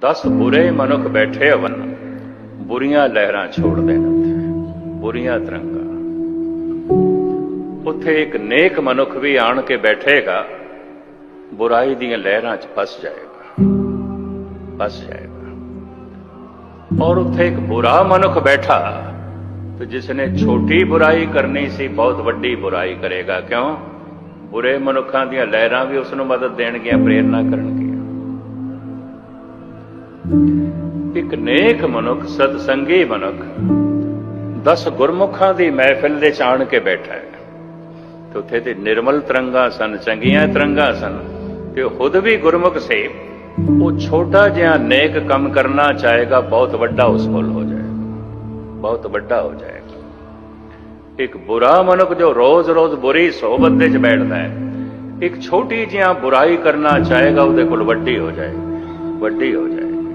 ਦਸ ਬੁਰੇ ਮਨੁੱਖ ਬੈਠੇ ਹਵਨ ਬੁਰੀਆਂ ਲਹਿਰਾਂ ਛੋੜ ਦੇਣ ਉੱਥੇ, ਬੁਰੀਆਂ ਤਰੰਗਾਂ। ਉੱਥੇ ਇੱਕ ਨੇਕ ਮਨੁੱਖ ਵੀ ਆਣ ਕੇ ਬੈਠੇਗਾ, ਬੁਰਾਈ ਦੀਆਂ ਲਹਿਰਾਂ 'ਚ ਫਸ ਜਾਏਗਾ ਫਸ ਜਾਏਗਾ। ਔਰ ਉੱਥੇ ਇੱਕ ਬੁਰਾ ਮਨੁੱਖ ਬੈਠਾ, ਤੇ ਜਿਸ ਨੇ ਛੋਟੀ ਬੁਰਾਈ ਕਰਨੀ ਸੀ, ਬਹੁਤ ਵੱਡੀ ਬੁਰਾਈ ਕਰੇਗਾ। ਕਿਉਂ? ਬੁਰੇ ਮਨੁੱਖਾਂ ਦੀਆਂ ਲਹਿਰਾਂ ਵੀ ਉਸ ਨੂੰ ਮਦਦ ਦੇਣਗੀਆਂ, ਪ੍ਰੇਰਣਾ ਕਰਨਗੀਆਂ। ਇੱਕ ਨੇਕ ਮਨੁੱਖ, ਸਤਸੰਗੀ ਮਨੁੱਖ, ਦਸ ਗੁਰਮੁਖਾਂ ਦੀ ਮਹਿਫਿਲ ਦੇ ਚਾਣ ਕੇ ਬੈਠਾ ਹੈ। ਤੇ ਉੱਥੇ ਤੇ ਨਿਰਮਲ ਤਰੰਗਾਂ ਸਨ, ਚੰਗੀਆਂ ਤਰੰਗਾਂ ਸਨ, ਤੇ ਖੁਦ ਵੀ ਗੁਰਮੁਖ ਸੀ। ਉਹ ਛੋਟਾ ਜਿਹਾ ਨੇਕ ਕੰਮ ਕਰਨਾ ਚਾਹੇਗਾ, ਬਹੁਤ ਵੱਡਾ ਉਸ ਕੋਲ ਹੋ ਜਾਏਗਾ ਬਹੁਤ ਵੱਡਾ ਹੋ ਜਾਏਗਾ ਇੱਕ ਬੁਰਾ ਮਨੁੱਖ ਜੋ ਰੋਜ਼-ਰੋਜ਼ ਬੁਰੀ ਸੋਬਤ ਦੇ 'ਚ ਬੈਠਦਾ ਹੈ, ਇੱਕ ਛੋਟੀ ਜਿਹਾ ਬੁਰਾਈ ਕਰਨਾ ਚਾਹੇਗਾ, ਉਹਦੇ ਕੋਲ ਵੱਡੀ ਹੋ ਜਾਏ, ਵੱਡੀ ਹੋ ਜਾਏ।